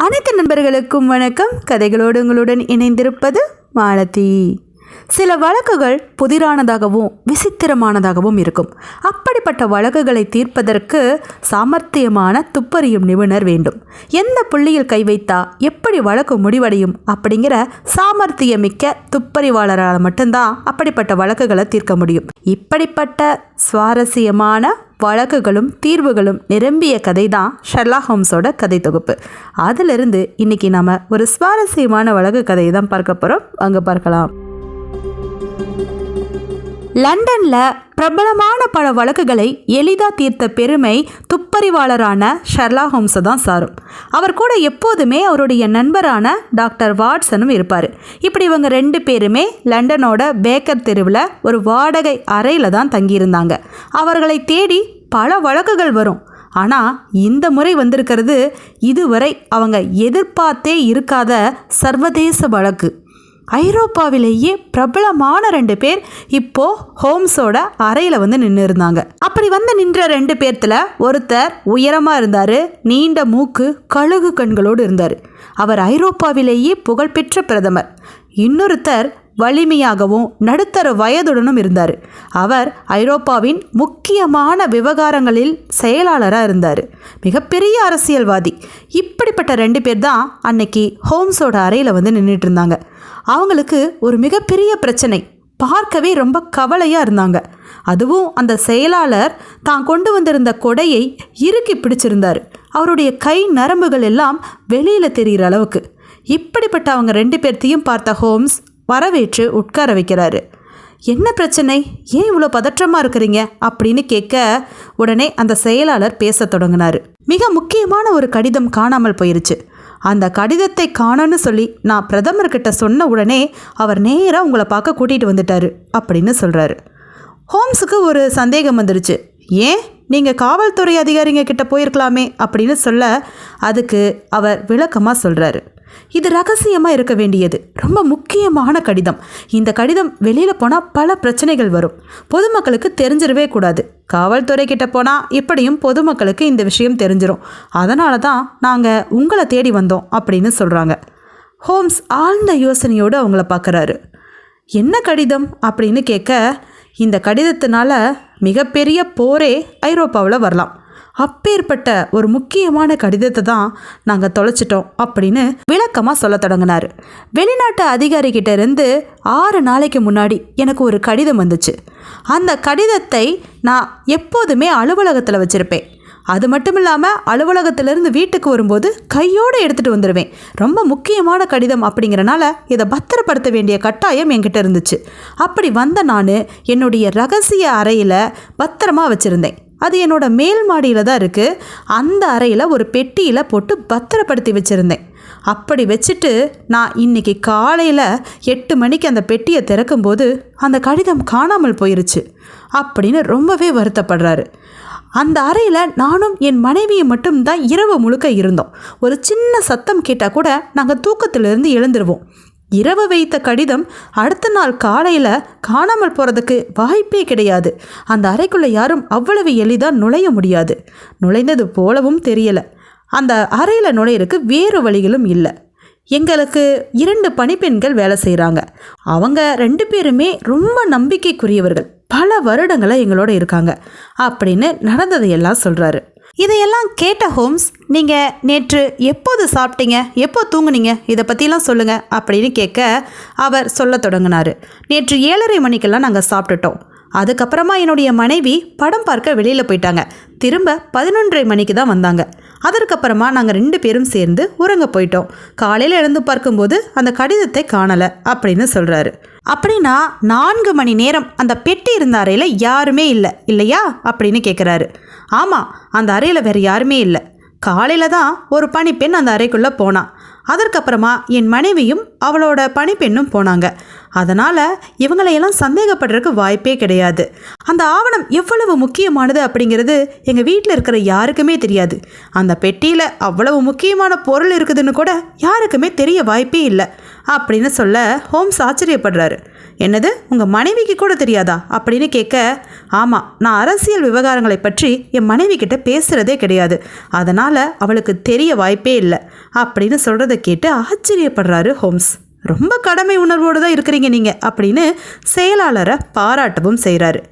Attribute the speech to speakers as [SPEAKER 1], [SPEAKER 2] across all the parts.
[SPEAKER 1] அனைத்து நண்பர்களுக்கும் வணக்கம். கதைகளோடு உங்களுடன் இணைந்திருப்பது மாலதி. சில வழக்குகள் புதிரானதாகவும் விசித்திரமானதாகவும் இருக்கும். அப்படிப்பட்ட வழக்குகளை தீர்ப்பதற்கு சாமர்த்தியமான துப்பறியும் நிபுணர் வேண்டும். எந்த புள்ளியில் கை வைத்தா எப்படி வழக்கு முடிவடையும் அப்படிங்கிற சாமர்த்தியமிக்க துப்பறிவாளரால் மட்டும்தான் அப்படிப்பட்ட வழக்குகளை தீர்க்க முடியும். இப்படிப்பட்ட சுவாரஸ்யமான வழக்குகளும் தீர்வுகளும் நிரம்பிய கதை தான் ஷெர்லா ஹோம்ஸோட கதை தொகுப்பு. அதிலிருந்து இன்னைக்கு நாம ஒரு சுவாரஸ்யமான வழக்கு கதையை தான் பார்க்க போகிறோம் அங்கே பார்க்கலாம். லண்டன்ல பிரபலமான பல வழக்குகளை எளிதாக தீர்த்த பெருமை துப்பறிவாளரான ஷர்லா ஹோம்ஸை தான் சாரும். அவர் கூட எப்போதுமே அவருடைய நண்பரான டாக்டர் வாட்சனும் இருப்பார். இப்படி இவங்க ரெண்டு பேருமே லண்டனோட பேக்கர் தெருவில் ஒரு வாடகை அறையில் தான் தங்கியிருந்தாங்க. அவர்களை தேடி பல வழக்குகள் வரும். ஆனால் இந்த முறை வந்திருக்கிறது இதுவரை அவங்க எதிர்பார்த்தே இருக்காத சர்வதேச வழக்கு. ஐரோப்பாவிலேயே பிரபலமான ரெண்டு பேர் இப்போ ஹோம்ஸோட அறையில் வந்து நின்று இருந்தாங்க அப்படி வந்து நின்ற ரெண்டு பேர்த்துல ஒருத்தர் உயரமாக இருந்தார் நீண்ட மூக்கு கழுகு கண்களோடு இருந்தார். அவர் ஐரோப்பாவிலேயே புகழ்பெற்ற பிரதமர். இன்னொருத்தர் வலிமையாகவும் நடுத்தர வயதுடனும் இருந்தார். அவர் ஐரோப்பாவின் முக்கியமான விவகாரங்களில் செயலாளராக இருந்தார். மிகப்பெரிய அரசியல்வாதி. இப்படிப்பட்ட ரெண்டு பேர் தான் அன்னைக்கு ஹோம்ஸோட அறையில் வந்து நின்றுட்டு இருந்தாங்க. அவங்களுக்கு ஒரு மிகப்பெரிய பிரச்சனை. பார்க்கவே ரொம்ப கவலையாக இருந்தாங்க. அதுவும் அந்த செயலாளர் தான் கொண்டு வந்திருந்த கொடையை இறுக்கி பிடிச்சிருந்தார். அவருடைய கை நரம்புகள் எல்லாம் வெளியில் தெரிகிற அளவுக்கு. இப்படிப்பட்ட அவங்க ரெண்டு பேர்த்தையும் பார்த்த ஹோம்ஸ் வரவேற்று உட்கார வைக்கிறாரு. என்ன பிரச்சனை? ஏன் இவ்வளோ பதற்றமாக இருக்கிறீங்க? அப்படின்னு கேட்க உடனே அந்த செயலாளர் பேசத் தொடங்கினார். மிக முக்கியமான ஒரு கடிதம் காணாமல் போயிருச்சு. அந்த கடிதத்தை காணோன்னு சொல்லி நான் பிரதமர்கிட்ட சொன்ன உடனே அவர் நேராக உங்களை பார்க்க கூட்டிகிட்டு வந்துட்டாரு அப்படின்னு சொல்கிறாரு ஹோம்ஸுக்கு ஒரு சந்தேகம் வந்துருச்சு. ஏன்? நீங்கள் காவல்துறை அதிகாரிங்க கிட்ட போயிருக்கலாமே அப்படின்னு சொல்ல அதுக்கு அவர் விளக்கமாக சொல்கிறாரு இது ரகசியமாக இருக்க வேண்டியது. ரொம்ப முக்கியமான கடிதம். இந்த கடிதம் வெளியில் போனால் பல பிரச்சனைகள் வரும். பொதுமக்களுக்கு தெரிஞ்சிடவே கூடாது. காவல்துறை கிட்ட போனால் இப்படியும் பொதுமக்களுக்கு இந்த விஷயம் தெரிஞ்சிடும் அதனால தான் நாங்கள் உங்களை தேடி வந்தோம் அப்படின்னு சொல்கிறாங்க ஹோம்ஸ் ஆழ்ந்த யோசனையோடு அவங்கள பார்க்குறாரு என்ன கடிதம் அப்படின்னு கேட்க இந்த கடிதத்தினால மிகப்பெரிய போரே ஐரோப்பாவில் வரலாம். அப்பேற்பட்ட ஒரு முக்கியமான கடிதத்தை தான் நாங்கள் தொலைச்சிட்டோம் அப்படின்னு விளக்கமாக சொல்ல தொடங்கினார். வெளிநாட்டு அதிகாரிகிட்ட இருந்து ஆறு நாளைக்கு முன்னாடி எனக்கு ஒரு கடிதம் வந்துச்சு. அந்த கடிதத்தை நான் எப்போதுமே அலுவலகத்தில் வச்சுருப்பேன். அது மட்டும் இல்லாமல் அலுவலகத்திலேருந்து வீட்டுக்கு வரும்போது கையோடு எடுத்துகிட்டு வந்துடுவேன் ரொம்ப முக்கியமான கடிதம் அப்படிங்கிறனால இதை பத்திரப்படுத்த வேண்டிய கட்டாயம் என்கிட்ட இருந்துச்சு. அப்படி வந்த நான் என்னுடைய ரகசிய அறையில் பத்திரமா வச்சுருந்தேன். அது என்னோட மேல் மாடியில் தான் இருக்குது அந்த அறையில் ஒரு பெட்டியில் போட்டு பத்திரப்படுத்தி வச்சுருந்தேன். அப்படி வச்சுட்டு நான் இன்னைக்கு காலையில் எட்டு மணிக்கு அந்த பெட்டியை திறக்கும்போது அந்த கடிதம் காணாமல் போயிருச்சு அப்படின்னு ரொம்பவே வருத்தப்படுறாரு. அந்த அறையில் நானும் என் மனைவியும் மட்டும்தான் இரவு முழுக்க இருந்தோம். ஒரு சின்ன சத்தம் கேட்டால் கூட நாங்கள் தூக்கத்திலிருந்து எழுந்துருவோம். இரவு வைத்த கடிதம் அடுத்த நாள் காலையில் காணாமல் போகிறதுக்கு வாய்ப்பே கிடையாது. அந்த அறைக்குள்ளே யாரும் அவ்வளவு எளிதாக நுழைய முடியாது. நுழைந்தது போலவும் தெரியலை. அந்த அறையில் நுழையிறதுக்கு வேறு வழிகளும் இல்லை. எங்களுக்கு இரண்டு பணிப்பெண்கள் வேலை செய்கிறாங்க அவங்க ரெண்டு பேருமே ரொம்ப நம்பிக்கைக்குரியவர்கள். பல வருடங்களாக எங்களோட இருக்காங்க. அப்படின்னு நடந்ததையெல்லாம் சொல்கிறாரு இதையெல்லாம் கேட்ட ஹோம்ஸ் நீங்கள் நேற்று எப்போது சாப்பிட்டீங்க? எப்போ தூங்குனீங்க? இதை பற்றிலாம் சொல்லுங்கள் அப்படின்னு கேட்க அவர் சொல்ல தொடங்கினார். நேற்று ஏழரை மணிக்கெல்லாம் நாங்கள் சாப்பிட்டுட்டோம். அதுக்கப்புறமா என்னுடைய மனைவி படம் பார்க்க வெளியில் போயிட்டாங்க. திரும்ப பதினொன்றரை மணிக்கு தான் வந்தாங்க. அதற்கப்புறமா நாங்கள் ரெண்டு பேரும் சேர்ந்து உறங்க போயிட்டோம். காலையில் எழுந்து பார்க்கும்போது அந்த கடிதத்தை காணலை அப்படின்னு சொல்கிறாரு அப்படின்னா நான்கு மணி நேரம் அந்த பெட்டி இருந்த அறையில் யாருமே இல்லை இல்லையா? அப்படின்னு கேட்குறாரு ஆமாம் அந்த அறையில் வேறு யாருமே இல்லை. காலையில் தான் ஒரு பணிப்பெண் அந்த அறைக்குள்ளே போனான் அதற்கப்புறமா என் மனைவியும் அவளோட பணிப்பெண்ணும் போனாங்க. அதனால் இவங்களையெல்லாம் சந்தேகப்படுறதுக்கு வாய்ப்பே கிடையாது. அந்த ஆவணம் எவ்வளவு முக்கியமானது அப்படிங்கிறது எங்கள் வீட்டில் இருக்கிற யாருக்குமே தெரியாது. அந்த பெட்டியில் அவ்வளவு முக்கியமான பொருள் இருக்குதுன்னு கூட யாருக்குமே தெரிய வாய்ப்பே இல்லை அப்படின்னு சொல்ல ஹோம்ஸ் ஆச்சரியப்படுறாரு. என்னது உங்கள் மனைவிக்கு கூட தெரியாதா அப்படின்னு கேட்க ஆமாம் நான் அரசியல் விவகாரங்களை பற்றி என் மனைவி கிட்ட பேசுகிறதே கிடையாது. அதனால் அவளுக்கு தெரிய வாய்ப்பே இல்லை அப்படின்னு சொல்கிறத கேட்டு ஆச்சரியப்படுறாரு ஹோம்ஸ். ரொம்ப கடமை உணர்வோடு தான் இருக்கிறீங்க நீங்கள் அப்படின்னு செயலாளரை பாராட்டவும் செய்கிறாரு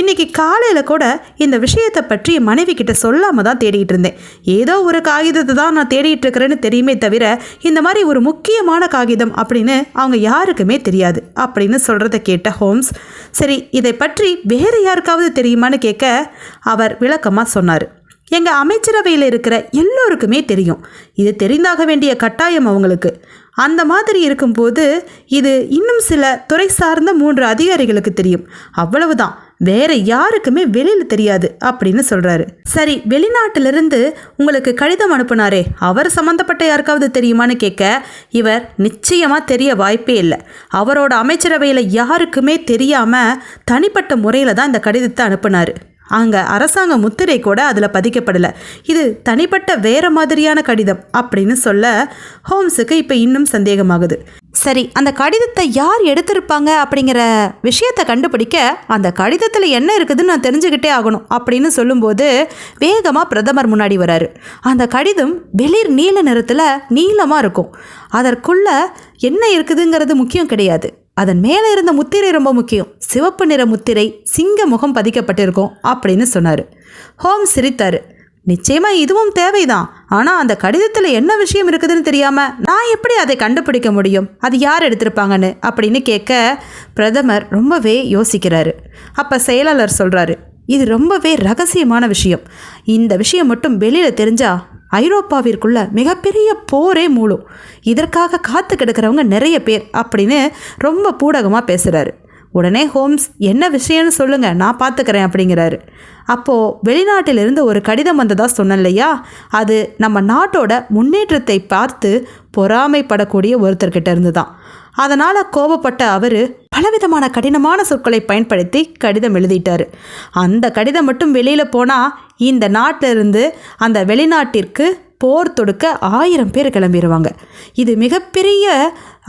[SPEAKER 1] இன்னைக்கு காலையில் கூட இந்த விஷயத்தை பற்றி மனைவி கிட்ட சொல்லாமல் தான் தேடிட்டு இருந்தேன். ஏதோ ஒரு காகிதத்தை தான் நான் தேடிட்டு இருக்கிறேன்னு தெரியுமே தவிர இந்த மாதிரி ஒரு முக்கியமான காகிதம் அப்படின்னு அவங்க யாருக்குமே தெரியாது அப்படின்னு சொல்கிறத கேட்ட ஹோம்ஸ் சரி இதை பற்றி வேறு யாருக்காவது தெரியுமான்னு கேட்க அவர் விளக்கமாக சொன்னார். எங்கள் அமைச்சரவையில் இருக்கிற எல்லோருக்குமே தெரியும். இது தெரிந்தாக வேண்டிய கட்டாயம் அவங்களுக்கு. அந்த மாதிரி இருக்கும்போது இது இன்னும் சில துறை சார்ந்த மூன்று அதிகாரிகளுக்கு தெரியும். அவ்வளவுதான். வேற யாருக்குமே வெளியில் தெரியாது அப்படின்னு சொல்றாரு. சரி வெளிநாட்டிலிருந்து உங்களுக்கு கடிதம் அனுப்புனாரே. அவர் சம்மந்தப்பட்ட யாருக்காவது தெரியுமான்னு கேட்க இவர் நிச்சயமா தெரிய வாய்ப்பே இல்லை. அவரோட அமைச்சரவையில் யாருக்குமே தெரியாம தனிப்பட்ட முறையில் தான் இந்த கடிதத்தை அனுப்புனாரு. அங்கே அரசாங்க முத்திரை கூட அதில் பதிக்கப்படலை. இது தனிப்பட்ட வேற மாதிரியான கடிதம் அப்படின்னு சொல்ல ஹோம்ஸுக்கு இப்போ இன்னும் சந்தேகமாகுது. சரி அந்த கடிதத்தை யார் எடுத்திருப்பாங்க அப்படிங்கிற விஷயத்தை கண்டுபிடிக்க அந்த கடிதத்தில் என்ன இருக்குதுன்னு நான் தெரிஞ்சுக்கிட்டே ஆகணும் அப்படின்னு சொல்லும்போது வேகமாக பிரதமர் முன்னாடி வராரு. அந்த கடிதம் வெளிர் நீல நிறத்தில் நீளமாக இருக்கும். அதற்குள்ள என்ன இருக்குதுங்கிறது முக்கியம் கிடையாது. அதன் மேலே இருந்த முத்திரை ரொம்ப முக்கியம். சிவப்பு நிற முத்திரை சிங்க முகம் பதிக்கப்பட்டிருக்கும் அப்படின்னு சொன்னார். ஹோம் சிரித்தாரு. நிச்சயமா இதுவும் தேவைதான். ஆனால் அந்த கடிதத்தில் என்ன விஷயம் இருக்குதுன்னு தெரியாம நான் எப்படி அதை கண்டுபிடிக்க முடியும்? அது யார் எடுத்திருப்பாங்கன்னு அப்படின்னு கேட்க பிரதமர் ரொம்பவே யோசிக்கிறாரு. அப்போ செயலாளர் சொல்கிறாரு இது ரொம்பவே ரகசியமான விஷயம். இந்த விஷயம் மட்டும் வெளியில் தெரிஞ்சா ஐரோப்பாவிற்குள்ள மிகப்பெரிய போரே மூலம் இதற்காக காத்து கிடக்கிறவங்க நிறைய பேர் அப்படின்னு ரொம்ப பூடகமாக பேசுகிறாரு உடனே ஹோம்ஸ் என்ன விஷயம்னு சொல்லுங்க நான் பார்த்துக்கிறேன் அப்படிங்கிறாரு. அப்போது வெளிநாட்டிலிருந்து ஒரு கடிதம் வந்ததாக சொன்னேன் இல்லையா அது நம்ம நாட்டோட முன்னேற்றத்தை பார்த்து பொறாமைப்படக்கூடிய ஒருத்தர்கிட்ட இருந்து தான் அதனால் கோபப்பட்ட அவர் பலவிதமான கடினமான சொற்களை பயன்படுத்தி கடிதம் எழுதிட்டார். அந்த கடிதம் மட்டும் வெளியில் போனால் இந்த நாட்டிலிருந்து அந்த வெளிநாட்டிற்கு போர் தொடுக்க ஆயிரம் பேர் கிளம்பிடுவாங்க இது மிகப்பெரிய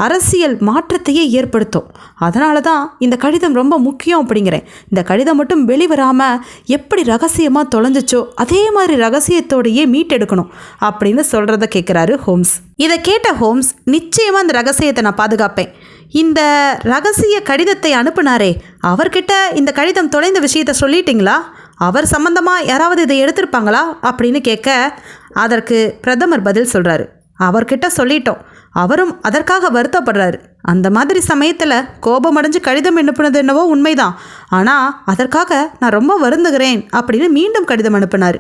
[SPEAKER 1] அரசியல் மாற்றத்தையே ஏற்படுத்தும். அதனால தான் இந்த கடிதம் ரொம்ப முக்கியம் அப்படிங்கிறேன். இந்த கடிதம் மட்டும் வெளிவராமல் எப்படி ரகசியமாக தொலைஞ்சிச்சோ அதே மாதிரி ரகசியத்தோடையே மீட்டெடுக்கணும் அப்படின்னு சொல்கிறத கேட்குறாரு ஹோம்ஸ். இதை கேட்ட ஹோம்ஸ் நிச்சயமாக அந்த ரகசியத்தை நான் பாதுகாப்பேன். இந்த ரகசிய கடிதத்தை அனுப்புனாரே அவர்கிட்ட இந்த கடிதம் தொலைந்த விஷயத்த சொல்லிட்டீங்களா? அவர் சம்மந்தமாக யாராவது இதை எடுத்திருப்பாங்களா? அப்படின்னு கேட்க அதற்கு பிரதமர் பதில் சொல்கிறாரு அவர்கிட்ட சொல்லிட்டோம். அவரும் அதற்காக வருத்தப்படுறாரு. அந்த மாதிரி சமயத்தில் கோபமடைஞ்சு கடிதம் அனுப்புனது என்னவோ உண்மைதான். ஆனால் அதற்காக நான் ரொம்ப வருந்துகிறேன் அப்படின்னு மீண்டும் கடிதம் அனுப்பினார்.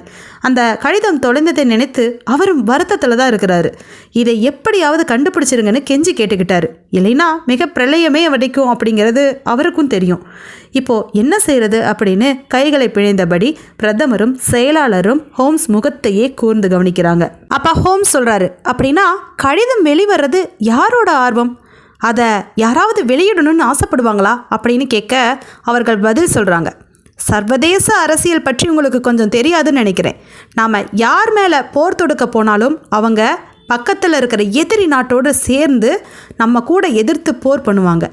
[SPEAKER 1] அந்த கடிதம் தொலைந்ததை நினைத்து அவரும் வருத்தத்தில் தான் இருக்கிறாரு. இதை எப்படியாவது கண்டுபிடிச்சிருங்கன்னு கெஞ்சி கேட்டுக்கிட்டாரு. இல்லைன்னா மிக பிரளயமே வடிக்கும் அப்படிங்கிறது அவருக்கும் தெரியும். இப்போ என்ன செய்யறது அப்படின்னு கைகளை பிழைந்தபடி பிரதமரும் செயலாளரும் ஹோம்ஸ் முகத்தையே கூர்ந்து கவனிக்கிறாங்க. அப்பா ஹோம்ஸ் சொல்றாரு அப்படின்னா கடிதம் வெளிவர்றது யாரோட ஆர்வம்? அதை யாராவது வெளியிடணும்னு ஆசைப்படுவாங்களா அப்படின்னு கேட்க அவர்கள் பதில் சொல்கிறாங்க சர்வதேச அரசியல் பற்றி உங்களுக்கு கொஞ்சம் தெரியாதுன்னு நினைக்கிறேன். நாம் யார் மேலே போர் தொடுக்க போனாலும் அவங்க பக்கத்தில் இருக்கிற எதிரி நாட்டோடு சேர்ந்து நம்ம கூட எதிர்த்து போர் பண்ணுவாங்க.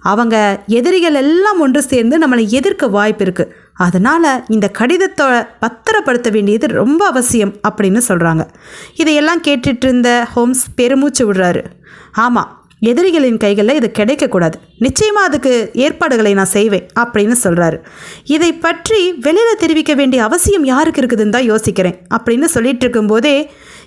[SPEAKER 1] அவங்க எதிரிகள் எல்லாம் ஒன்று சேர்ந்து நம்மளை எதிர்க்க வாய்ப்பு இருக்குது அதனால் இந்த கடிதத்தை பத்திரப்படுத்த வேண்டியது ரொம்ப அவசியம் அப்படின்னு சொல்கிறாங்க இதையெல்லாம் கேட்டுட்டு இருந்த ஹோம்ஸ் பெருமூச்சு விடுறாரு. ஆமாம் எதிரிகளின் கைகளில் இது கிடைக்கக்கூடாது. நிச்சயமாக அதுக்கு ஏற்பாடுகளை நான் செய்வேன் அப்படின்னு சொல்கிறாரு இதை பற்றி வெளியில் தெரிவிக்க வேண்டிய அவசியம் யாருக்கு இருக்குதுன்னு தான் யோசிக்கிறேன் அப்படின்னு சொல்லிட்டு இருக்கும்போதே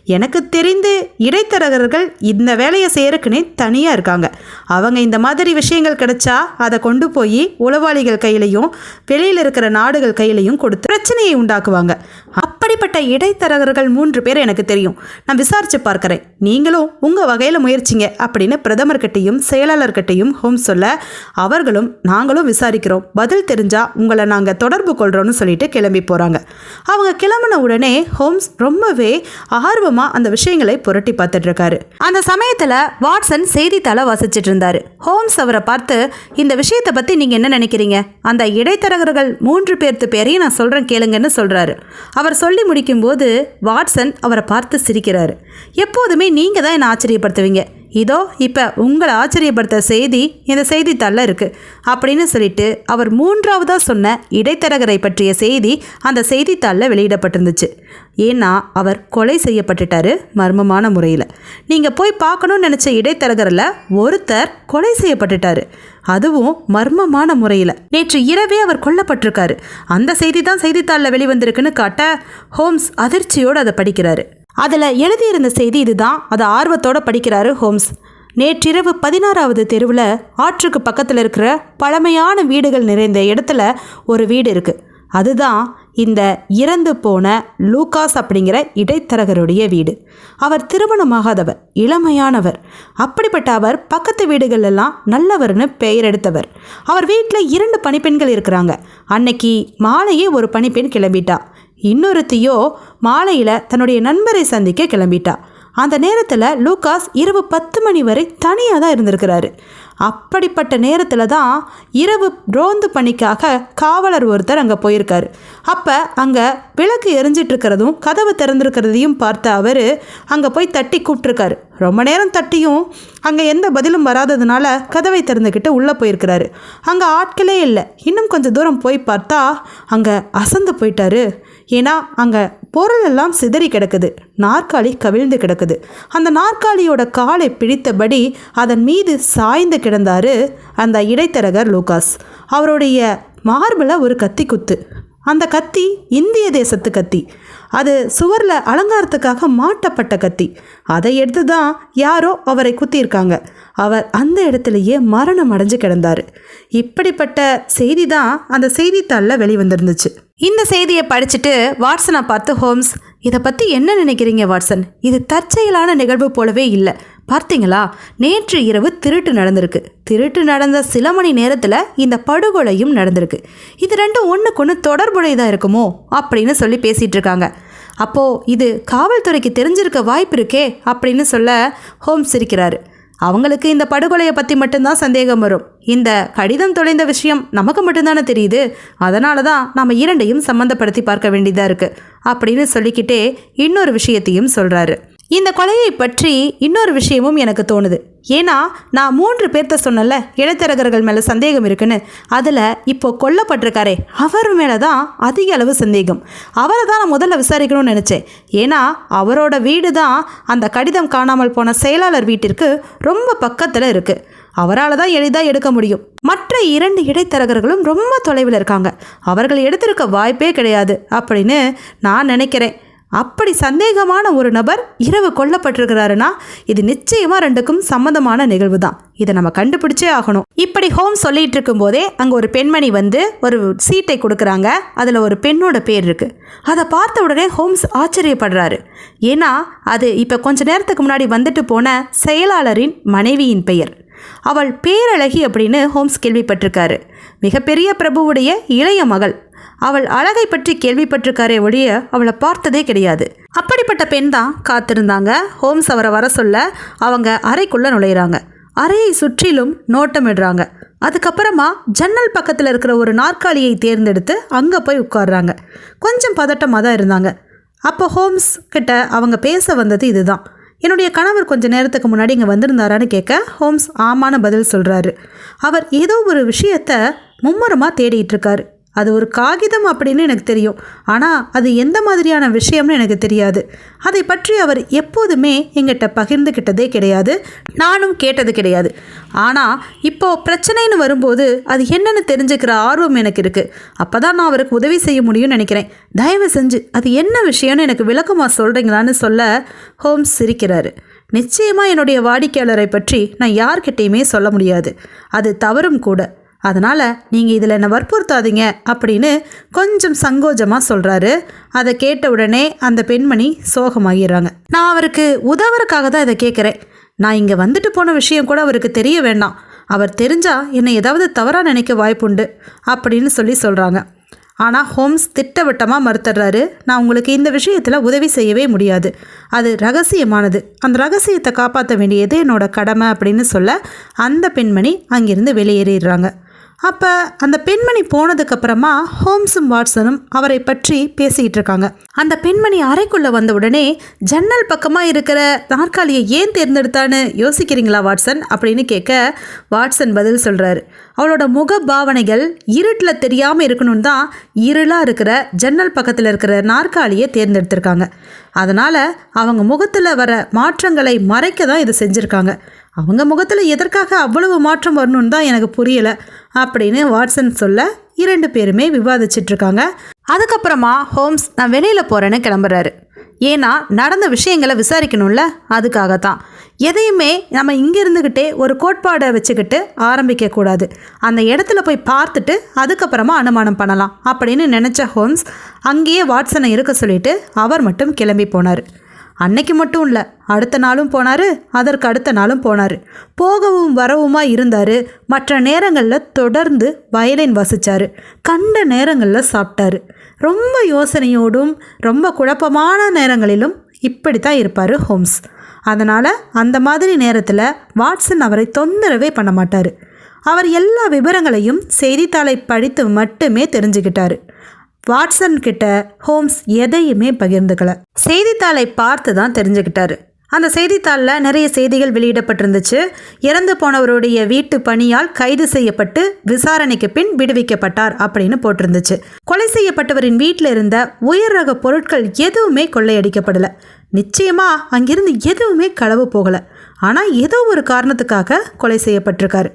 [SPEAKER 1] எனக்கு தெரிந்து இடைத்தரகர்கள் இந்த வேலையை செய்யறதுக்குன்னே தனியாக இருக்காங்க. அவங்க இந்த மாதிரி விஷயங்கள் கிடைச்சா அதை கொண்டு போய் உளவாளிகள் கையிலையும் வெளியில் இருக்கிற நாடுகள் கையிலையும் கொடுத்து பிரச்சனையை உண்டாக்குவாங்க. அப்படிப்பட்ட இடைத்தரகர்கள் மூன்று பேர் எனக்கு தெரியும். நான் விசாரித்து பார்க்குறேன். நீங்களும் உங்கள் வகையில் முயற்சிங்க அப்படின்னு பிரதமர்கிட்டையும் செயலாளர்கிட்டையும் ஹோம் சொல்ல அவர்களும் நாங்களும் விசாரிக்கிறோம். பதில் தெரிஞ்சால் உங்களை நாங்கள் தொடர்பு கொள்கிறோன்னு சொல்லிட்டு கிளம்பி போகிறாங்க அவங்க கிளம்பின உடனே ஹோம்ஸ் ரொம்பவே ஆர்வம் ஆர்வமாக அந்த விஷயங்களை புரட்டி பார்த்துட்டு இருக்காரு அந்த சமயத்தில் வாட்சன் செய்தித்தாளை வாசிச்சிட்டு இருந்தாரு ஹோம்ஸ் அவரை பார்த்து இந்த விஷயத்தை பற்றி நீங்கள் என்ன நினைக்கிறீங்க? அந்த இடைத்தரகர்கள் மூன்று பேர்த்து பேரையும் நான் சொல்கிறேன் கேளுங்கன்னு சொல்கிறாரு அவர் சொல்லி முடிக்கும்போது வாட்சன் அவரை பார்த்து சிரிக்கிறாரு. எப்போதுமே நீங்கள் தான் என்னை ஆச்சரியப்படுத்துவீங்க. இதோ இப்போ உங்களை ஆச்சரியப்படுத்த செய்தி இந்த செய்தித்தாளில் இருக்குது அப்படின்னு சொல்லிட்டு அவர் மூன்றாவதாக சொன்ன இடைத்தரகரை பற்றிய செய்தி அந்த செய்தித்தாளில் வெளியிடப்பட்டிருந்துச்சு. ஏன்னா அவர் கொலை செய்யப்பட்டுட்டாரு மர்மமான முறையில். நீங்கள் போய் பார்க்கணும்னு நினச்ச இடைத்தரகரில் ஒருத்தர் கொலை செய்யப்பட்டுட்டாரு. அதுவும் மர்மமான முறையில். நேற்று இரவே அவர் கொல்லப்பட்டிருக்காரு. அந்த செய்தி தான் செய்தித்தாளில் வெளிவந்திருக்குன்னு காட்ட ஹோம்ஸ் அதிர்ச்சியோடு அதை படிக்கிறாரு. அதில் எழுதியிருந்த செய்தி இதுதான். அதை ஆர்வத்தோடு படிக்கிறாரு ஹோம்ஸ். நேற்றிரவு பதினாறாவது தெருவில் ஆற்றுக்கு பக்கத்தில் இருக்கிற பழமையான வீடுகள் நிறைந்த இடத்துல ஒரு வீடு இருக்குது அதுதான் இந்த இறந்து போன லூகாஸ் அப்படிங்கிற இடைத்தரகருடைய வீடு. அவர் திருமணமாகாதவர் இளமையானவர். அப்படிப்பட்ட அவர் பக்கத்து வீடுகள் எல்லாம் நல்லவர்னு பெயர் எடுத்தவர். அவர் வீட்டில் இரண்டு பணிப்பெண்கள் இருக்கிறாங்க. அன்னைக்கு மாலையே ஒரு பணிப்பெண் கிளம்பிட்டா. இன்னொருத்தியோ மாலையில் தன்னுடைய நண்பரை சந்திக்க கிளம்பிட்டா. அந்த நேரத்தில் லூகாஸ் இரவு பத்து மணி வரை தனியாக தான் இருந்திருக்கிறாரு. அப்படிப்பட்ட நேரத்தில் தான் இரவு ரோந்து பணிக்காக காவலர் ஒருத்தர் அங்கே போயிருக்காரு. அப்போ அங்கே விளக்கு எரிஞ்சிட்ருக்கிறதும் கதவு திறந்துருக்கிறதையும் பார்த்த அவர் அங்கே போய் தட்டி கூப்பிட்ருக்காரு ரொம்ப நேரம் தட்டியும் அங்கே எந்த பதிலும் வராததுனால கதவை திறந்துக்கிட்டு உள்ளே போயிருக்கிறாரு. அங்கே ஆட்களே இல்லை. இன்னும் கொஞ்சம் தூரம் போய் பார்த்தா அங்கே அசந்து போயிட்டாரு. ஏன்னா அங்கே பொருளெல்லாம் சிதறி கிடக்குது. நாற்காலி கவிழ்ந்து கிடக்குது. அந்த நாற்காலியோட காலை பிடித்தபடி அதன் மீது சாய்ந்து கிடந்தாரு அந்த இடைத்தரகர் லூகாஸ். அவருடைய மார்பில் ஒரு கத்தி குத்து அந்த கத்தி இந்திய தேசத்து கத்தி. அது சுவரில் அலங்காரத்துக்காக மாட்டப்பட்ட கத்தி. அதை எடுத்து தான் யாரோ அவரை குத்தியிருக்காங்க. அவர் அந்த இடத்துலையே மரணம் அடைஞ்சு கிடந்தார். இப்படிப்பட்ட செய்தி தான் அந்த செய்தித்தாளில் வெளிவந்திருந்துச்சு. இந்த செய்தியை படிச்சுட்டு வாட்சனை பார்த்து ஹோம்ஸ் இதை பற்றி என்ன நினைக்கிறீங்க வாட்சன்? இது தற்செயலான நிகழ்வு போலவே இல்லை. பார்த்தீங்களா? நேற்று இரவு திருட்டு நடந்திருக்கு. திருட்டு நடந்த சில மணி நேரத்தில் இந்த படுகொலையும் நடந்திருக்கு. இது ரெண்டும் ஒன்றுக்கு ஒன்று தொடர்புடையதாக இருக்குமோ? அப்படின்னு சொல்லி பேசிகிட்டு இருக்காங்க. அப்போது இது காவல்துறைக்கு தெரிஞ்சிருக்க வாய்ப்பு இருக்கே அப்படின்னு சொல்ல ஹோம்ஸ் இருக்கிறாரு. அவங்களுக்கு இந்த படுகொலையை பற்றி மட்டும்தான் சந்தேகம் வரும். இந்த கடிதம் தொலைந்த விஷயம் நமக்கு மட்டும்தானே தெரியுது. அதனால தான் நாம் இரண்டையும் சம்மந்தப்படுத்தி பார்க்க வேண்டியதாக இருக்குது அப்படின்னு சொல்லிக்கிட்டே இன்னொரு விஷயத்தையும் சொல்கிறாரு இந்த கொலையை பற்றி இன்னொரு விஷயமும் எனக்கு தோணுது. ஏன்னா நான் மூன்று பேர்த்த சொன்னல இடைத்தரகர்கள் மேலே சந்தேகம் இருக்குன்னு. அதில் இப்போ கொல்லப்பட்டிருக்காரே அவர் மேலே தான் அதிக அளவு சந்தேகம். அவரை தான் நான் முதல்ல விசாரிக்கணும்னு நினச்சேன். ஏன்னா அவரோட வீடு தான் அந்த கடிதம் காணாமல் போன செயலாளர் வீட்டிற்கு ரொம்ப பக்கத்தில் இருக்குது அவரால் தான் எளிதாக எடுக்க முடியும். மற்ற இரண்டு இடைத்தரகர்களும் ரொம்ப தொலைவில் இருக்காங்க. அவர்கள் எடுத்திருக்க வாய்ப்பே கிடையாது அப்படின்னு நான் நினைக்கிறேன். அப்படி சந்தேகமான ஒரு நபர் இரவு கொல்லப்பட்டிருக்கிறாருன்னா இது நிச்சயமாக ரெண்டுக்கும் சம்மந்தமான நிகழ்வு தான் இதை நம்ம கண்டுபிடிச்சே ஆகணும். இப்படி ஹோம் சொல்லிட்டு இருக்கும்போதே அங்கே ஒரு பெண்மணி வந்து ஒரு சீட்டை கொடுக்குறாங்க. அதில் ஒரு பெண்ணோட பேர் இருக்கு. அதை பார்த்த உடனே ஹோம்ஸ் ஆச்சரியப்படுறாரு. ஏன்னா அது இப்போ கொஞ்ச நேரத்துக்கு முன்னாடி வந்துட்டு போன செயலாளரின் மனைவியின் பெயர். அவள் பேரழகி அப்படின்னு ஹோம்ஸ் கேள்விப்பட்டிருக்காரு. மிகப்பெரிய பிரபுவுடைய இளைய மகள் அவள் அழகை பற்றி கேள்விப்பட்டிருக்காரே ஒழிய அவளை பார்த்ததே கிடையாது. அப்படிப்பட்ட பெண் தான் காத்திருந்தாங்க. ஹோம்ஸ் அவரை வர சொல்ல அவங்க அறைக்குள்ளே நுழையிறாங்க. அறையை சுற்றிலும் நோட்டமிடுறாங்க. அதுக்கப்புறமா ஜன்னல் பக்கத்தில் இருக்கிற ஒரு நாற்காலியை தேர்ந்தெடுத்து அங்கே போய் உட்கார்றாங்க. கொஞ்சம் பதட்டமாக தான் இருந்தாங்க. அப்போ ஹோம்ஸ் கிட்ட அவங்க பேச வந்தது இதுதான். என்னுடைய கணவர் கொஞ்சம் நேரத்துக்கு முன்னாடி இங்கே வந்திருந்தாரான்னு கேட்க ஹோம்ஸ் ஆமான பதில் சொல்கிறாரு அவர் ஏதோ ஒரு விஷயத்த மும்முரமாக தேடிட்டு இருக்காரு. அது ஒரு காகிதம் அப்படின்னு எனக்கு தெரியும். ஆனால் அது எந்த மாதிரியான விஷயம்னு எனக்கு தெரியாது. அதை பற்றி அவர் எப்போதுமே எங்கிட்ட பகிர்ந்துக்கிட்டதே கிடையாது. நானும் கேட்டது கிடையாது. ஆனால் இப்போது பிரச்சனைன்னு வரும்போது அது என்னென்னு தெரிஞ்சுக்கிற ஆர்வம் எனக்கு இருக்குது அப்போ தான் நான் அவருக்கு உதவி செய்ய முடியும்னு நினைக்கிறேன். தயவு செஞ்சு அது என்ன விஷயம்னு எனக்கு விளக்கமாக சொல்கிறீங்களான்னு சொல்ல ஹோம்ஸ் சிரிக்கிறாரு. நிச்சயமாக என்னுடைய வாடிக்கையாளரை பற்றி நான் யார்கிட்டேயுமே சொல்ல முடியாது. அது தவறும் கூட. அதனால் நீங்கள் இதில் என்னை வற்புறுத்தாதீங்க அப்படின்னு கொஞ்சம் சங்கோஜமாக சொல்கிறாரு அதை கேட்ட உடனே அந்த பெண்மணி சோகமாகிடுறாங்க. நான் அவருக்கு உதவுறக்காக தான் இதை கேட்குறேன். நான் இங்கே வந்துட்டு போன விஷயம் கூட அவருக்கு தெரிய வேண்டாம். அவர் தெரிஞ்சால் என்னை ஏதாவது தவறாக நினைக்க வாய்ப்புண்டு அப்படின்னு சொல்லி சொல்கிறாங்க ஆனால் ஹோம்ஸ் திட்டவட்டமாக மறுத்துடுறாரு. நான் உங்களுக்கு இந்த விஷயத்தில் உதவி செய்யவே முடியாது. அது ரகசியமானது. அந்த ரகசியத்தை காப்பாற்ற வேண்டியது என்னோட கடமை அப்படின்னு சொல்ல அந்த பெண்மணி அங்கிருந்து வெளியேறிடுறாங்க. அப்போ அந்த பெண்மணி போனதுக்கப்புறமா ஹோம்ஸும் வாட்சனும் அவரை பற்றி பேசிக்கிட்டு இருக்காங்க. அந்த பெண்மணி அறைக்குள்ளே வந்த உடனே ஜன்னல் பக்கமாக இருக்கிற நாற்காலியை ஏன் தேர்ந்தெடுத்தான்னு யோசிக்கிறீங்களா வாட்சன் அப்படின்னு கேட்க வாட்சன் பதில் சொல்கிறாரு அவளோட முக பாவனைகள் இருட்டில் தெரியாமல் இருக்கணும்னு தான் இருளாக இருக்கிற ஜன்னல் பக்கத்தில் இருக்கிற நாற்காலியை தேர்ந்தெடுத்திருக்காங்க. அதனால் அவங்க முகத்தில் வர மாற்றங்களை மறைக்க தான் இதை செஞ்சுருக்காங்க. அவங்க முகத்தில் எதற்காக அவ்வளவு மாற்றம் வரணும்னு தான் எனக்கு புரியலை. அப்படின்னு வாட்சன் சொல்ல இரண்டு பேருமே விவாதிச்சிட்டு இருக்காங்க அதுக்கப்புறமா ஹோம்ஸ் நான் வெளியில் போகிறேன்னு கிளம்புறாரு. ஏன்னா நடந்த விஷயங்களை விசாரிக்கணும்ல அதுக்காக தான் எதையுமே நம்ம இங்கே இருந்துக்கிட்டே ஒரு கோட்பாடை வச்சுக்கிட்டு ஆரம்பிக்கக்கூடாது அந்த இடத்துல போய் பார்த்துட்டு அதுக்கப்புறமா அனுமானம் பண்ணலாம் அப்படின்னு நினச்ச ஹோம்ஸ் அங்கேயே வாட்சனை இருக்க சொல்லிட்டு அவர் மட்டும் கிளம்பி போனார். அன்னைக்கு மட்டும் இல்லை அடுத்த நாளும் போனார் அதற்கு அடுத்த நாளும் போனார். போகவும் வரவுமா இருந்தார் மற்ற நேரங்களில் தொடர்ந்து வயலின் வசித்தார் கண்ட நேரங்களில் சாப்பிட்டாரு. ரொம்ப யோசனையோடும் ரொம்ப குழப்பமான நேரங்களிலும் இப்படி தான் இருப்பார் ஹோம்ஸ். அதனால் அந்த மாதிரி நேரத்தில் வாட்சன் அவரை தொந்தரவே பண்ண மாட்டார். அவர் எல்லா விவரங்களையும் செய்தித்தாளை படித்து மட்டுமே தெரிஞ்சுக்கிட்டார். வாட்சன் கிட்ட ஹோம்ஸ் எதையுமே பகிர்ந்துக்கல. செய்தித்தாளை பார்த்து தான் தெரிஞ்சுக்கிட்டாரு. அந்த செய்தித்தாளில் நிறைய செய்திகள் வெளியிடப்பட்டிருந்துச்சு. இறந்து போனவருடைய வீட்டு பணியால் கைது செய்யப்பட்டு விசாரணைக்கு பின் விடுவிக்கப்பட்டார் அப்படின்னு போட்டிருந்துச்சு. கொலை செய்யப்பட்டவரின் வீட்டில் இருந்த உயர் ரக பொருட்கள் எதுவுமே கொள்ளையடிக்கப்படலை. நிச்சயமா அங்கிருந்து எதுவுமே களவு போகலை. ஆனால் ஏதோ ஒரு காரணத்துக்காக கொலை செய்யப்பட்டிருக்காரு.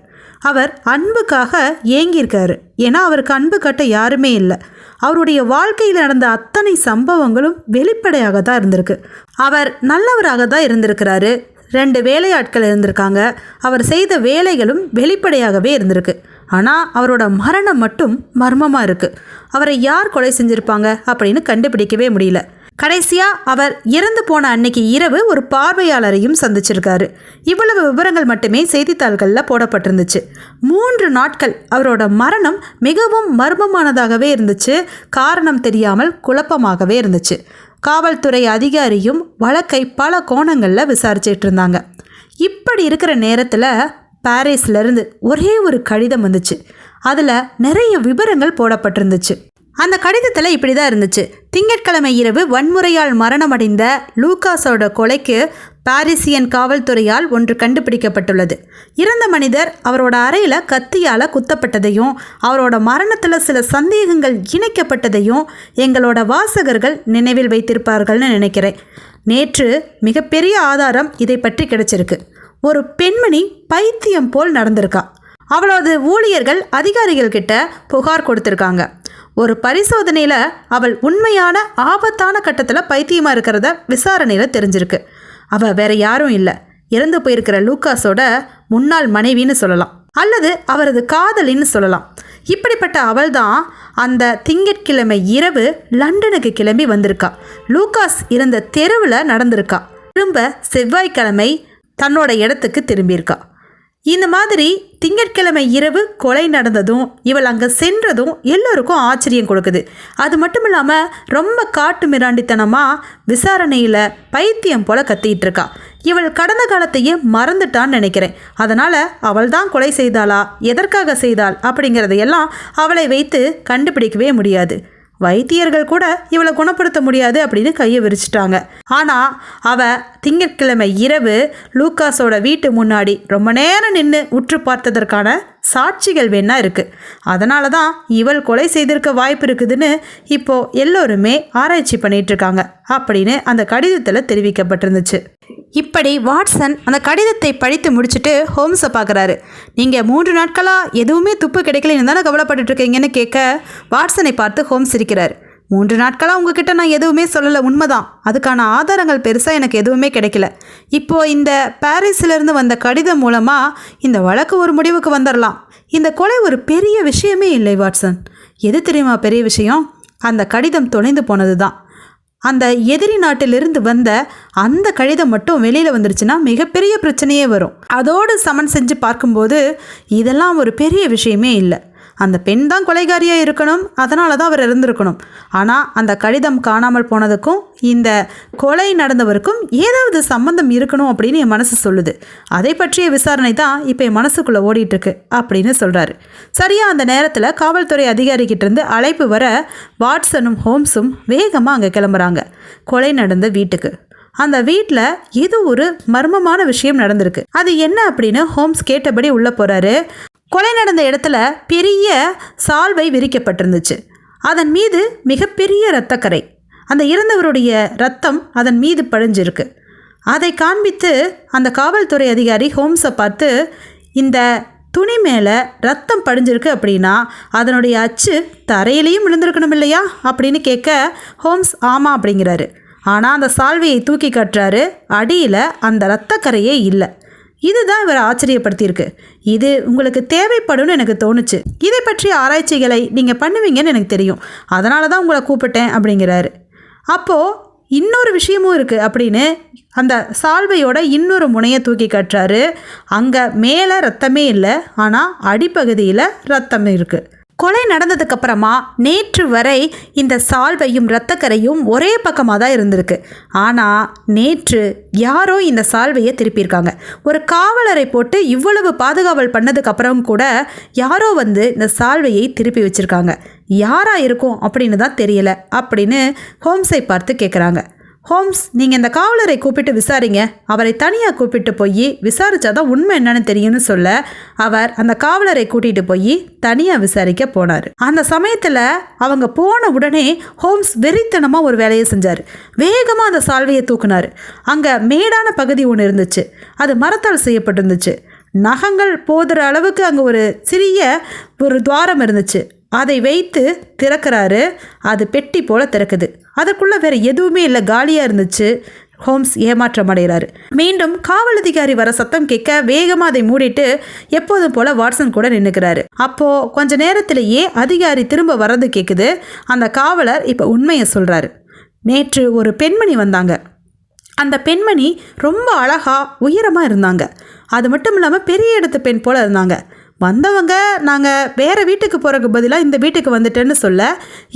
[SPEAKER 1] அவர் அன்புக்காக ஏங்கியிருக்காரு. ஏன்னா அவருக்கு அன்பு கட்ட யாருமே இல்லை. அவருடைய வாழ்க்கையில் நடந்த அத்தனை சம்பவங்களும் வெளிப்படையாக தான் இருந்திருக்கு. அவர் நல்லவராக தான் இருந்திருக்கிறாரு. ரெண்டு வேலையாட்கள் இருந்திருக்காங்க. அவர் செய்த வேலைகளும் வெளிப்படையாகவே இருந்திருக்கு. ஆனால் அவரோட மரணம் மட்டும் மர்மமாக இருக்குது அவரை யார் கொலை செஞ்சுருப்பாங்க அப்படின்னு கண்டுபிடிக்கவே முடியல. கடைசியாக அவர் இறந்து போன அன்னைக்கு இரவு ஒரு பார்வையாளரையும் சந்திச்சிருக்காரு. இவ்வளவு விவரங்கள் மட்டுமே செய்தித்தாள்களில் போடப்பட்டிருந்துச்சு. மூன்று நாட்கள் அவரோட மரணம் மிகவும் மர்மமானதாகவே இருந்துச்சு. காரணம் தெரியாமல் குழப்பமாகவே இருந்துச்சு. காவல்துறை அதிகாரியும் வழக்கை பல கோணங்களில் விசாரிச்சிட்டு இருந்தாங்க. இப்படி இருக்கிற நேரத்தில் பாரிஸ்லேருந்து ஒரே ஒரு கடிதம் வந்துச்சு. அதில் நிறைய விவரங்கள் போடப்பட்டிருந்துச்சு. அந்த கடிதத்தில் இப்படி தான் இருந்துச்சு. திங்கட்கிழமை இரவு வன்முறையால் மரணமடைந்த லூகாஸோட கொலைக்கு பாரிசியன் காவல்துறையால் ஒன்று கண்டுபிடிக்கப்பட்டுள்ளது. இறந்த மனிதர் அவரோட அறையில் கத்தியால் குத்தப்பட்டதையும் அவரோட மரணத்தில் சில சந்தேகங்கள் இணைக்கப்பட்டதையும் எங்களோட வாசகர்கள் நினைவில் வைத்திருப்பார்கள்னு நினைக்கிறேன். நேற்று மிகப்பெரிய ஆதாரம் இதை பற்றி கிடைச்சிருக்கு. ஒரு பெண்மணி பைத்தியம் போல் நடந்திருக்கா. அவளது ஊழியர்கள் அதிகாரிகள் கிட்ட புகார் கொடுத்துருக்காங்க. ஒரு பரிசோதனையில் அவள் உண்மையான ஆபத்தான கட்டத்தில் பைத்தியமாக இருக்கிறத விசாரணையில் தெரிஞ்சிருக்கு. அவள் வேற யாரும் இல்லை. இறந்து போயிருக்கிற லூக்காஸோட முன்னாள் மனைவின்னு சொல்லலாம். அல்லது அவரது காதலின்னு சொல்லலாம். இப்படிப்பட்ட அவள் தான் அந்த திங்கட்கிழமை இரவு லண்டனுக்கு கிளம்பி வந்திருக்கா. லூகாஸ் இருந்த தெருவில் நடந்திருக்கா. திரும்ப செவ்வாய்க்கிழமை தன்னோட இடத்துக்கு திரும்பியிருக்கா. இந்த மாதிரி திங்கட்கிழமை இரவு கொலை நடந்ததும் இவள் அங்கே சென்றதும் எல்லோருக்கும் ஆச்சரியம் கொடுக்குது. அது மட்டும் இல்லாமல் ரொம்ப காட்டு மிராண்டித்தனமாக விசாரணையில் பைத்தியம் போல கத்திக்கிட்டு இருக்கா. இவள் கடந்த காலத்தையே மறந்துட்டான்னு நினைக்கிறேன். அதனால் அவள் தான் கொலை செய்தாளா எதற்காக செய்தாள் அப்படிங்கிறதையெல்லாம் அவளை வைத்து கண்டுபிடிக்கவே முடியாது. வைத்தியர்கள் கூட இவளை குணப்படுத்த முடியாது அப்படின்னு கையை விரிச்சிட்டாங்க. ஆனால் அவ திங்கட்கிழமை இரவு லூக்காஸோட வீட்டு முன்னாடி ரொம்ப நேரம் நின்று உற்று பார்த்ததற்கான சாட்சிகள் வேணா இருக்கு. அதனால தான் இவள் கொலை செய்திருக்க வாய்ப்பு இருக்குதுன்னு இப்போ எல்லோருமே ஆராய்ச்சி பண்ணிட்டு இருக்காங்க. அப்படின்னு அந்த கடிதத்தில் தெரிவிக்கப்பட்டிருந்துச்சு. இப்படி வாட்சன் அந்த கடிதத்தை படித்து முடிச்சுட்டு ஹோம்ஸை பார்க்குறாரு. நீங்கள் மூன்று நாட்களாக எதுவுமே துப்பு கிடைக்கலன்னு தானே கவலைப்பட்டுட்டு இருக்கீங்கன்னு கேட்க வாட்சனை பார்த்து ஹோம்ஸ் இருக்கிறார் மூன்று நாட்களாக உங்ககிட்ட நான் எதுவுமே சொல்லலை உண்மைதான். அதுக்கான ஆதாரங்கள் பெருசாக எனக்கு எதுவுமே கிடைக்கல. இப்போது இந்த பாரிஸிலிருந்து வந்த கடிதம் மூலமாக இந்த வழக்கு ஒரு முடிவுக்கு வந்துடலாம் இந்த கொலை ஒரு பெரிய விஷயமே இல்லை வாட்சன். எது தெரியுமா பெரிய விஷயம்? அந்த கடிதம் தொலைந்து போனது தான் அந்த எதிரி நாட்டிலிருந்து வந்த அந்த கடிதம் மட்டும் வெளியில் வந்துருச்சுன்னா மிகப்பெரிய பிரச்சனையே வரும். அதோடு சமன் செஞ்சு பார்க்கும்போது இதெல்லாம் ஒரு பெரிய விஷயமே இல்லை. அந்த பெண் தான் கொலைகாரியாக இருக்கணும் அதனால தான் அவர் இருந்திருக்கணும் ஆனால் அந்த கடிதம் காணாமல் போனதுக்கும் இந்த கொலை நடந்தவருக்கும் ஏதாவது சம்பந்தம் இருக்கணும் அப்படின்னு என் மனசு சொல்லுது. அதை பற்றிய விசாரணை தான் இப்போ என் மனசுக்குள்ளே ஓடிட்டுருக்கு அப்படின்னு சொல்கிறாரு சரியாக அந்த நேரத்தில் காவல்துறை அதிகாரிக்கிட்டேருந்து அழைப்பு வர வாட்சனும் ஹோம்ஸும் வேகமாக அங்கே கிளம்புறாங்க. கொலை நடந்த வீட்டுக்கு. அந்த வீட்டில் ஏதோ ஒரு மர்மமான விஷயம் நடந்திருக்கு. அது என்ன அப்படின்னு ஹோம்ஸ் கேட்டபடி உள்ளே போகிறாரு கொலை நடந்த இடத்துல பெரிய சால்வை விரிக்கப்பட்டிருந்துச்சு. அதன் மீது மிகப்பெரிய இரத்தக்கரை. அந்த இறந்தவருடைய ரத்தம் அதன் மீது பழிஞ்சிருக்கு. அதை காண்பித்து அந்த காவல்துறை அதிகாரி ஹோம்ஸை பார்த்து இந்த துணி மேலே ரத்தம் படிஞ்சிருக்கு அப்படின்னா அதனுடைய அச்சு தரையிலையும் விழுந்திருக்கணும் இல்லையா? அப்படின்னு கேட்க ஹோம்ஸ் ஆமாம் அப்படிங்கிறாரு. ஆனால் அந்த சால்வையை தூக்கி கட்டுறாரு. அடியில் அந்த இரத்தக்கரையே இல்லை. இதுதான் இவர் ஆச்சரியப்படுத்தியிருக்கு. இது உங்களுக்கு தேவைப்படும்னு எனக்கு தோணுச்சு. இதை பற்றிய ஆராய்ச்சிகளை நீங்கள் பண்ணுவீங்கன்னு எனக்கு தெரியும். அதனால தான் உங்களை கூப்பிட்டேன் அப்படிங்கிறாரு. அப்போது இன்னொரு விஷயமும் இருக்குது அப்படின்னு அந்த சால்வையோட இன்னொரு முனையை தூக்கி கட்டுறாரு. அங்கே மேலே ரத்தமே இல்லை ஆனால் அடிப்பகுதியில் ரத்தம் இருக்குது கொலை நடந்ததுக்கு அப்புறமா நேற்று வரை இந்த சால்வையும் இரத்தக்கரையும் ஒரே பக்கமாக தான் இருந்திருக்கு. ஆனால் நேற்று யாரோ இந்த சால்வையை திருப்பியிருக்காங்க. ஒரு காவலரை போட்டு இவ்வளவு பாதுகாவல் பண்ணதுக்கப்புறம் கூட யாரோ வந்து இந்த சால்வையை திருப்பி வச்சுருக்காங்க. யாராக இருக்கும் அப்படின்னு தான் தெரியல அப்படின்னு ஹோம்ஸை பார்த்து கேட்குறாங்க ஹோம்ஸ் நீங்கள் இந்த காவலரை கூப்பிட்டு விசாரிங்க. அவரை தனியாக கூப்பிட்டு போய் விசாரிச்சாதான் உண்மை என்னன்னு தெரியும்னு சொல்ல அவர் அந்த காவலரை கூட்டிகிட்டு போய் தனியாக விசாரிக்க போனார். அந்த சமயத்தில் அவங்க போன உடனே ஹோம்ஸ் வெறித்தனமாக ஒரு வேலையை செஞ்சார். வேகமாக அந்த சால்வையை தூக்குனார். அங்கே மேடான பகுதி ஒன்று இருந்துச்சு. அது மரத்தால் செய்யப்பட்டிருந்துச்சு. நகங்கள் போதுற அளவுக்கு அங்கே ஒரு சிறிய ஒரு துவாரம் இருந்துச்சு. அதை வைத்து திறக்கிறாரு. அது பெட்டி போல திறக்குது. அதற்குள்ளே வேறு எதுவுமே இல்லை. காலியாக இருந்துச்சு. ஹோம்ஸ் ஏமாற்றம் அடைகிறாரு. மீண்டும் காவல் அதிகாரி வர சத்தம் கேட்க வேகமாக அதை மூடிட்டு எப்போதும் போல வாட்சன் கூட நின்றுக்கிறாரு அப்போது கொஞ்ச நேரத்திலேயே அதிகாரி திரும்ப வர்றது கேட்குது அந்த காவலர் இப்போ உண்மையை சொல்கிறாரு நேற்று ஒரு பெண்மணி வந்தாங்க. அந்த பெண்மணி ரொம்ப அழகாக உயரமாக இருந்தாங்க. அது மட்டும் இல்லாமல் பெரிய இடத்து பெண் போல் இருந்தாங்க. வந்தவங்க நாங்கள் வேறு வீட்டுக்கு போகிறக்கு பதிலாக இந்த வீட்டுக்கு வந்துட்டேன்னு சொல்ல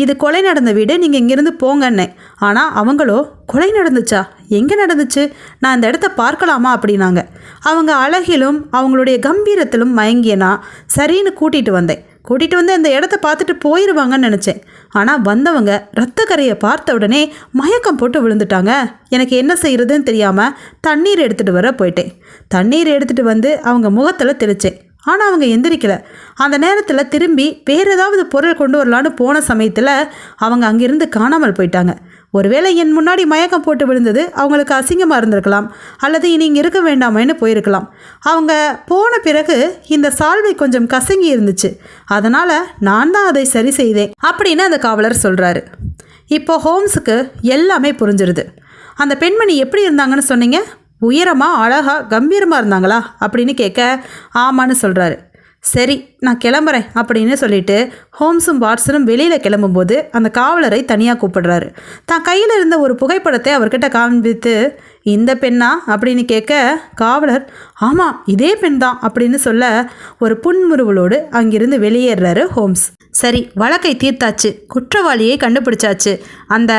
[SPEAKER 1] இது கொலை நடந்த வீடு நீங்கள் இங்கேருந்து போங்கன்னே ஆனால் அவங்களோ கொலை நடந்துச்சா? எங்கே நடந்துச்சு? நான் இந்த இடத்த பார்க்கலாமா? அப்படின்னாங்க. அவங்க அழகிலும் அவங்களுடைய கம்பீரத்திலும் மயங்கியனா சரின்னு கூட்டிகிட்டு வந்தேன். கூட்டிகிட்டு வந்து அந்த இடத்த பார்த்துட்டு போயிடுவாங்கன்னு நினச்சேன். ஆனால் வந்தவங்க ரத்தக்கரையை பார்த்த உடனே மயக்கம் போட்டு விழுந்துட்டாங்க. எனக்கு என்ன செய்யறதுன்னு தெரியாமல் தண்ணீர் எடுத்துகிட்டு வர போயிட்டேன். தண்ணீர் எடுத்துகிட்டு வந்து அவங்க முகத்தில் தெளித்தேன் ஆனால் அவங்க எந்திரிக்கல. அந்த நேரத்தில் திரும்பி வேறு ஏதாவது பொருள் கொண்டு வரலான்னு போன சமயத்தில் அவங்க அங்கிருந்து காணாமல் போயிட்டாங்க. ஒருவேளை என் முன்னாடி மயக்கம் போட்டு விழுந்தது அவங்களுக்கு அசிங்கமாக இருந்திருக்கலாம் அல்லது இனி இங்கே இருக்க வேண்டாமேன்னு போயிருக்கலாம். அவங்க போன பிறகு இந்த சால்வை கொஞ்சம் கசங்கி இருந்துச்சு. அதனால் நான் தான் அதை சரி செய்தேன் அப்படின்னு அந்த காவலர் சொல்கிறாரு இப்போ ஹோம்ஸுக்கு எல்லாமே புரிஞ்சிருது. அந்த பெண்மணி எப்படி இருந்தாங்கன்னு சொன்னீங்க? உயரமாக அழகா கம்பீரமாக இருந்தாங்களா? அப்படின்னு கேட்க ஆமான்னு சொல்கிறாரு சரி நான் கிளம்புறேன் அப்படின்னு சொல்லிட்டு ஹோம்ஸும் வாட்ஸனும் வெளியில் கிளம்பும்போது அந்த காவலரை தனியாக கூப்பிடுறாரு. தான் கையில் இருந்த ஒரு புகைப்படத்தை அவர்கிட்ட காண்பித்து இந்த பெண்ணா? அப்படின்னு கேட்க காவலர் ஆமாம் இதே பெண் தான் அப்படின்னு சொல்ல ஒரு புன்முறுவலோடு அங்கிருந்து வெளியேறாரு ஹோம்ஸ். சரி வழக்கை தீர்த்தாச்சு. குற்றவாளியை கண்டுபிடிச்சாச்சு. அந்த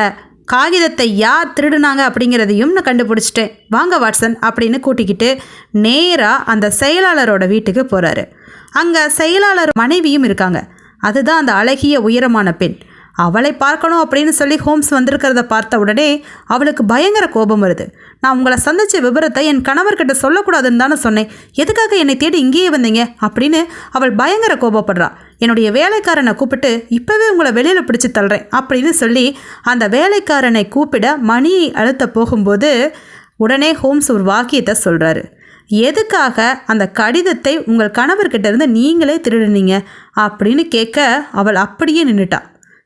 [SPEAKER 1] காகிதத்தை யார் திருடுனாங்க அப்படிங்கிறதையும் நான் கண்டுபிடிச்சிட்டேன். வாங்க வாட்சன் அப்படின்னு கூட்டிக்கிட்டு நேராக அந்த செயலாளரோட வீட்டுக்கு போகிறாரு அங்கே செயலாளர் மனைவியும் இருக்காங்க. அதுதான் அந்த அழகிய உயரமான பெண். அவளை பார்க்கணும் அப்படின்னு சொல்லி ஹோம்ஸ் வந்திருக்கிறத பார்த்த உடனே அவளுக்கு பயங்கர கோபம் வருது. நான் உங்களை சந்திச்ச விவரத்தை என் கணவர்கிட்ட சொல்லக்கூடாதுன்னு தானே சொன்னேன். எதுக்காக என்னை தேடி இங்கேயே வந்தீங்க? அப்படின்னு அவள் பயங்கர கோபப்படுறா. என்னுடைய வேலைக்காரனை கூப்பிட்டு இப்போவே உங்களை வெளியில் பிடிச்சி தள்ளுறேன் அப்படின்னு சொல்லி அந்த வேலைக்காரனை கூப்பிட மணியை அழுத்த போகும்போது உடனே ஹோம்ஸ் ஒரு வாக்கியத்தை சொல்கிறாரு எதுக்காக அந்த கடிதத்தை உங்கள் கணவர்கிட்ட இருந்து நீங்களே திருடுனீங்க? அப்படின்னு கேட்க அவள் அப்படியே நின்றுட்டா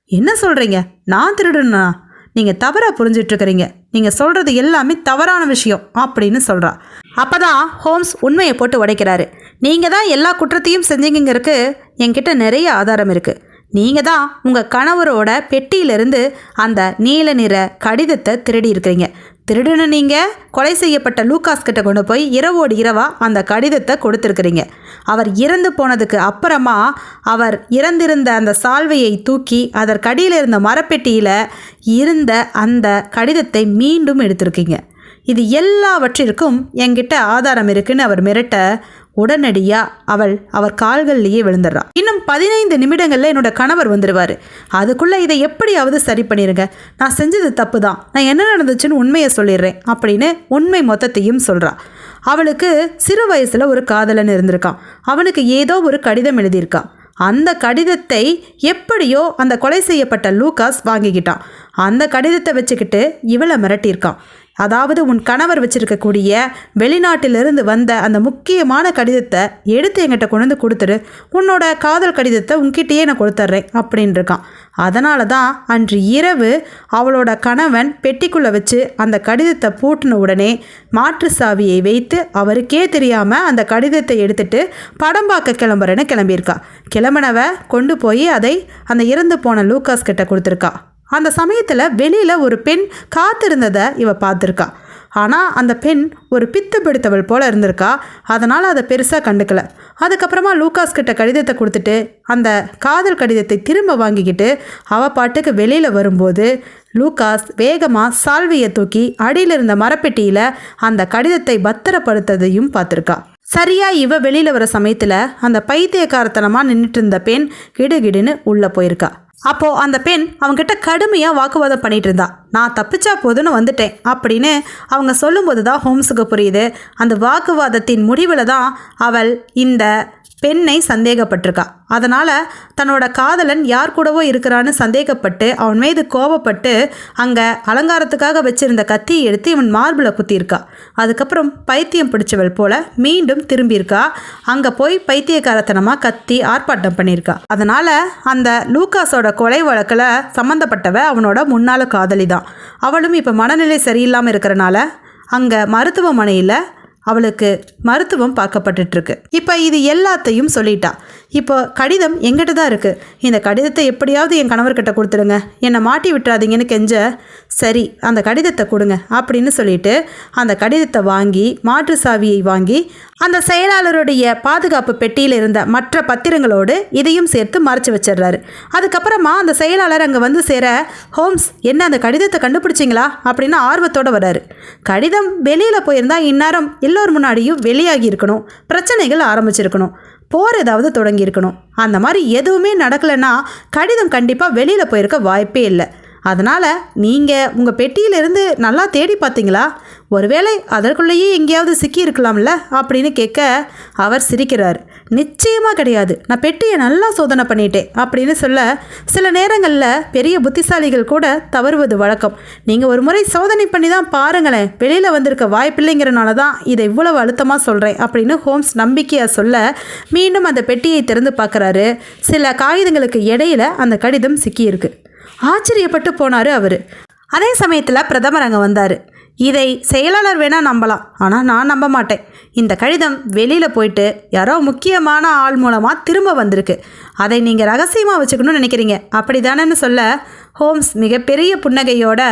[SPEAKER 1] என்ன சொல்கிறீங்க நான் திருடுனா நீங்கள் தவறாக புரிஞ்சிட்ருக்கிறீங்க. நீங்கள் சொல்கிறது எல்லாமே தவறான விஷயம் அப்படின்னு சொல்கிறா அப்போ தான் ஹோம்ஸ் உண்மையை போட்டு உடைக்கிறாரு. நீங்கள் தான் எல்லா குற்றத்தையும் செஞ்சீங்கிறதுக்கு என்கிட்ட நிறைய ஆதாரம் இருக்குது நீங்கள் தான் உங்கள் கணவரோட பெட்டியிலிருந்து அந்த நீல நிற கடிதத்தை திருடி இருக்கிறீங்க. திருடுன நீங்கள் கொலை செய்யப்பட்ட லூகாஸ் கிட்ட கொண்டு போய் இரவோடு இரவாக அந்த கடிதத்தை கொடுத்துருக்குறீங்க. அவர் இறந்து போனதுக்கு அப்புறமா அவர் இறந்திருந்த அந்த சால்வையை தூக்கி அதற்கடியில் இருந்த மரப்பெட்டியில் இருந்த அந்த கடிதத்தை மீண்டும் எடுத்திருக்கீங்க. இது எல்லாவற்றிற்கும் என்கிட்ட ஆதாரம் இருக்குன்னு அவர் மிரட்ட உடனடியாக அவள் அவர் கால்கள்லேயே விழுந்துடுறா. இன்னும் பதினைந்து நிமிடங்களில் என்னோட கணவர் வந்துடுவார் அதுக்குள்ளே இதை எப்படியாவது சரி பண்ணிடுங்க நான் செஞ்சது தப்பு தான் நான் என்ன நடந்துச்சுன்னு உண்மையை சொல்லிடுறேன் அப்படின்னு உண்மை மொத்தத்தையும் சொல்கிறா அவளுக்கு சிறு வயசில் ஒரு காதலன் இருந்திருக்கான். அவனுக்கு ஏதோ ஒரு கடிதம் எழுதியிருக்கான். அந்த கடிதத்தை எப்படியோ அந்த கொலை செய்யப்பட்ட லூகாஸ் வாங்கிக்கிட்டான். அந்த கடிதத்தை வச்சுக்கிட்டு இவளை மிரட்டியிருக்கான். அதாவது உன் கணவர் வச்சிருக்கக்கூடிய வெளிநாட்டிலிருந்து வந்த அந்த முக்கியமான கடிதத்தை எடுத்து எங்கிட்ட கொண்டு வந்து கொடுத்துரு. உன்னோட காதல் கடிதத்தை உன்கிட்டயே நான் கொடுத்துட்றேன் அப்படின்ருக்கான் அதனால தான் அன்று இரவு அவளோட கணவன் பெட்டிக்குள்ளே வச்சு அந்த கடிதத்தை பூட்டின உடனே மாற்று சாவியை வைத்து அவருக்கே தெரியாமல் அந்த கடிதத்தை எடுத்துட்டு படம் பார்க்க கிளம்புறேன்னு கிளம்பியிருக்கா. கிளம்பினவ கொண்டு போய் அதை அந்த இறந்து போன லூக்காஸ் கிட்ட கொடுத்துருக்கா. அந்த சமயத்தில் வெளியில் ஒரு பெண் காத்திருந்ததை இவ பார்த்துருக்கா. ஆனால் அந்த பெண் ஒரு பித்து பிடித்தவள் போல இருந்திருக்கா. அதனால் அதை பெருசாக கண்டுக்கல. அதுக்கப்புறமா லூகாஸ் கிட்ட கடிதத்தை கொடுத்துட்டு அந்த காதல் கடிதத்தை திரும்ப வாங்கிக்கிட்டு அவ பாட்டுக்கு வெளியில் வரும்போது லூகாஸ் வேகமாக சால்வியை தூக்கி அடியில் இருந்த மரப்பெட்டியில் அந்த கடிதத்தை பத்திரப்படுத்ததையும் பார்த்துருக்கா. சரியாக இவ வெளியில் வர சமயத்தில் அந்த பைத்தியக்காரத்தனமாக நின்றுட்டு இருந்த பெண் கிடுகிடுன்னு உள்ளே போயிருக்கா. அப்போது அந்த பெண் அவங்ககிட்ட கடுமையாக வாக்குவாதம் பண்ணிட்டு இருந்தா நான் தப்பிச்சா போதுன்னு வந்துட்டேன். அப்படின்னு அவங்க சொல்லும்போது தான் ஹோம்ஸுக்கு புரியுது. அந்த வாக்குவாதத்தின் முடிவில் தான் அவள் இந்த பெண்ணை சந்தேகப்பட்டிருக்கா. அதனால் தன்னோட காதலன் யார் கூடவோ இருக்கிறான்னு சந்தேகப்பட்டு அவன் மீது கோபப்பட்டு அங்கே அலங்காரத்துக்காக வச்சிருந்த கத்தியை எடுத்து இவன் மார்பில் குத்தியிருக்கா. அதுக்கப்புறம் பைத்தியம் பிடிச்சவள் போல மீண்டும் திரும்பியிருக்கா. அங்கே போய் பைத்தியக்காரத்தனமாக கத்தி ஆர்ப்பாட்டம் பண்ணியிருக்கா. அதனால் அந்த லூக்காஸோட கொலை வழக்கில் சம்மந்தப்பட்டவ அவனோட முன்னாள் காதலி தான் அவளும் இப்போ மனநிலை சரியில்லாமல் இருக்கிறனால அங்கே மருத்துவமனையில் அவளுக்கு மருத்துவம் பார்க்கப்பட்டுட்ருக்கு இப்போ இது எல்லாத்தையும் சொல்லிட்டா. இப்போ கடிதம் எங்கிட்ட தான் இருக்குது இந்த கடிதத்தை எப்படியாவது என் கணவர்கிட்ட கொடுத்துடுங்க. என்னை மாட்டி விட்டுறாதீங்கன்னு கெஞ்ச சரி அந்த கடிதத்தை கொடுங்க அப்படின்னு சொல்லிட்டு அந்த கடிதத்தை வாங்கி மாற்று சாவியை வாங்கி அந்த செயலாளருடைய பாதுகாப்பு பெட்டியில் இருந்த மற்ற பத்திரங்களோடு இதையும் சேர்த்து மறைச்சு வச்சிடுறாரு. அதுக்கப்புறமா அந்த செயலாளர் அங்கே வந்து சேர ஹோம்ஸ் என்ன அந்த கடிதத்தை கண்டுபிடிச்சிங்களா? அப்படின்னு ஆர்வத்தோடு வராரு கடிதம் வெளியில் போயிருந்தால் இந்நேரம் எல்லோர் முன்னாடியும் வெளியாகி இருக்கணும். பிரச்சனைகள் ஆரம்பிச்சிருக்கணும். போர் ஏதாவது தொடங்கியிருக்கணும். அந்த மாதிரி எதுவுமே நடக்கலைன்னா கடிதம் கண்டிப்பாக வெளியில் போயிருக்க வாய்ப்பே இல்லை. அதனால் நீங்கள் உங்கள் பெட்டியிலிருந்து நல்லா தேடி பார்த்தீங்களா? ஒருவேளை அதற்குள்ளேயே எங்கேயாவது சிக்கி இருக்கலாம்ல? அப்படின்னு கேட்க அவர் சிரிக்கிறார். நிச்சயமாக கிடையாது. நான் பெட்டியை நல்லா சோதனை பண்ணிட்டேன் அப்படின்னு சொல்ல சில நேரங்களில் பெரிய புத்திசாலிகள் கூட தவறுவது வழக்கம். நீங்கள் ஒரு முறை சோதனை பண்ணி தான் பாருங்களேன். வெளியில் வந்திருக்க வாய்ப்பில்லைங்கிறனால தான் இதை இவ்வளவு அழுத்தமாக சொல்கிறேன் அப்படின்னு ஹோம்ஸ் நம்பிக்கையாக சொல்ல மீண்டும் அந்த பெட்டியை திறந்து பார்க்குறாரு. சில காகிதங்களுக்கு இடையில அந்த கடிதம் சிக்கியிருக்கு. ஆச்சரியப்பட்டு போனார் அவர். அதே சமயத்தில் பிரதமர் அங்கே வந்தார். இதை செயலாளர் வேணால் நம்பலாம் ஆனால் நான் நம்ப மாட்டேன். இந்த கடிதம் வெளியில் போயிட்டு யாரோ முக்கியமான ஆள் மூலமாக திரும்ப வந்திருக்கு. அதை நீங்கள் ரகசியமாக வச்சுக்கணும்னு நினைக்கிறீங்க. அப்படி தானேன்னு சொல்ல ஹோம்ஸ் மிகப்பெரிய புன்னகையோட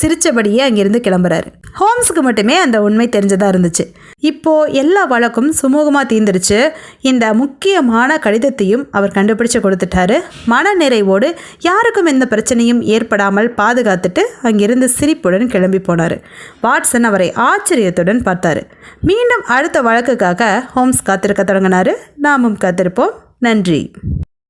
[SPEAKER 1] சிரித்தபடியே அங்கிருந்து கிளம்புறாரு. ஹோம்ஸுக்கு மட்டுமே அந்த உண்மை தெரிஞ்சதாக இருந்துச்சு. இப்போது எல்லா வழக்கும் சுமூகமாக தீர்ந்துருச்சு. இந்த முக்கியமான கடிதத்தையும் அவர் கண்டுபிடிச்சு கொடுத்துட்டாரு. மன நிறைவோடு யாருக்கும் எந்த பிரச்சனையும் ஏற்படாமல் பாதுகாத்துட்டு அங்கிருந்து சிரிப்புடன் கிளம்பி போனார். வாட்சன் அவரை ஆச்சரியத்துடன் பார்த்தாரு. மீண்டும் அடுத்த வழக்குக்காக ஹோம்ஸ் காத்திருக்க தொடங்கினார். நாமும் காத்திருப்போம். நன்றி.